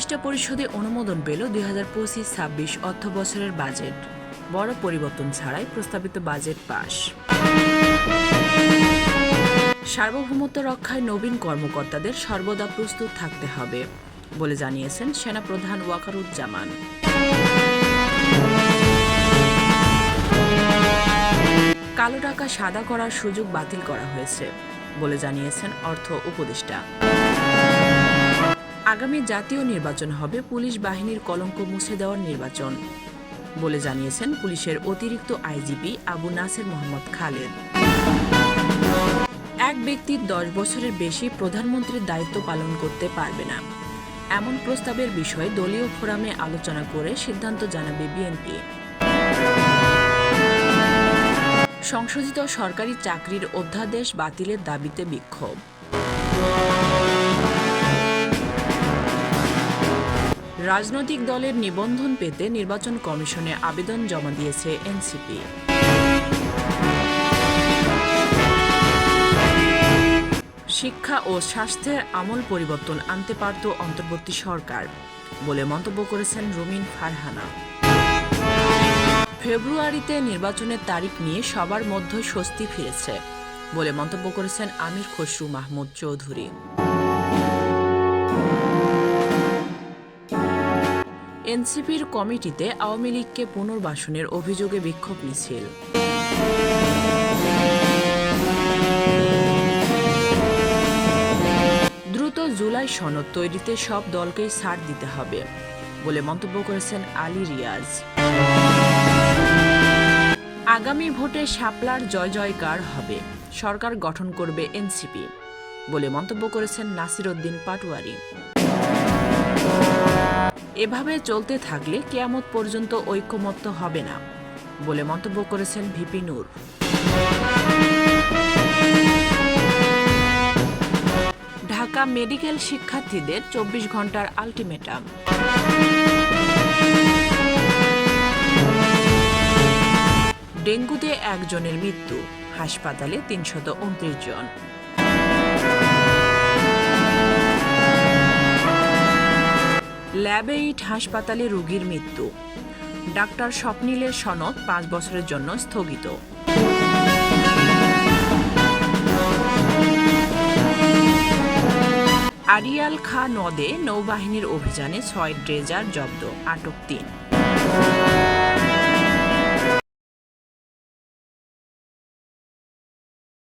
উপদেষ্টা পরিষদে অনুমোদন পেল দুই হাজার পঁচিশ ছাব্বিশ অর্থ বছরের বাজেট। বড় পরিবর্তন ছাড়াই প্রস্তাবিত বাজেট পাশ। সার্বভৌমত্ব রক্ষায় নবীন কর্মকর্তাদের সর্বদা প্রস্তুত থাকতে হবে, বলে জানিয়েছেন সেনাপ্রধান ওয়াকারুজ্জামান। কালো টাকা সাদা করার সুযোগ বাতিল করা হয়েছে, বলে জানিয়েছেন অর্থ উপদেষ্টা। আগামী জাতীয় নির্বাচন হবে, পুলিশ বাহিনীর কলঙ্ক মুছে দেওয়ার নির্বাচন, বলে জানিয়েছেন পুলিশের অতিরিক্ত আইজিপি আবু নাসের মোহাম্মদ খালেদ। এক ব্যক্তি দশ বছরের বেশি প্রধানমন্ত্রীর দায়িত্ব পালন করতে পারবে না। এমন প্রস্তাবের বিষয়ে দলীয় ফোরামে আলোচনা করে সিদ্ধান্ত জানাবে বিএনপি। সংশোধিত সরকারি চাকরির অধ্যাদেশ বাতিলের দাবিতে বিক্ষোভ। রাজনৈতিক দলের নিবন্ধন পেতে নির্বাচন কমিশনে আবেদন জমা দিয়েছে এনসিপি। শিক্ষা ও স্বাস্থ্যের আমল পরিবর্তন আনতে পারত অন্তর্বর্তী সরকার বলে মন্তব্য করেছেন রুমিন ফারহানা। ফেব্রুয়ারিতে নির্বাচনের তারিখ নিয়ে সবার মধ্যে স্বস্তি ফিরেছে বলে মন্তব্য করেছেন আমির খসরু মাহমুদ চৌধুরী। এনসিপির কমিটিতে আওয়ামী লীগকে পুনর্বাসনের অভিযোগে বিক্ষোভ মিছিল। দ্রুত জুলাই সনদ তৈরিতে সব দলকেই ছাড় দিতে হবে বলে মন্তব্য করেছেন আলী রিয়াজ। আগামী ভোটে শাপলার জয় জয়কার হবে, সরকার গঠন করবে এনসিপি বলে মন্তব্য করেছেন নাসির উদ্দিন পাটোয়ারি। এভাবে চলতে থাকলে কেয়ামত পর্যন্ত ঐক্যমত্য হবে না, বলে মন্তব্য করেছেন ভিপি নূর। ঢাকা মেডিকেল শিক্ষার্থীদের চব্বিশ ঘণ্টার আলটিমেটাম। ডেঙ্গুতে একজনের মৃত্যু, হাসপাতালে তিনশত উনত্রিশ জন। ল্যাবে ইট হাসপাতালে রোগীর মৃত্যু। ডাক্তার স্বপ্নীলের সনদ পাঁচ বছরের জন্য স্থগিত। আরিয়াল খা নদে নৌবাহিনীর অভিযানে ছয় ড্রেজার জব্দ, আটক তিন।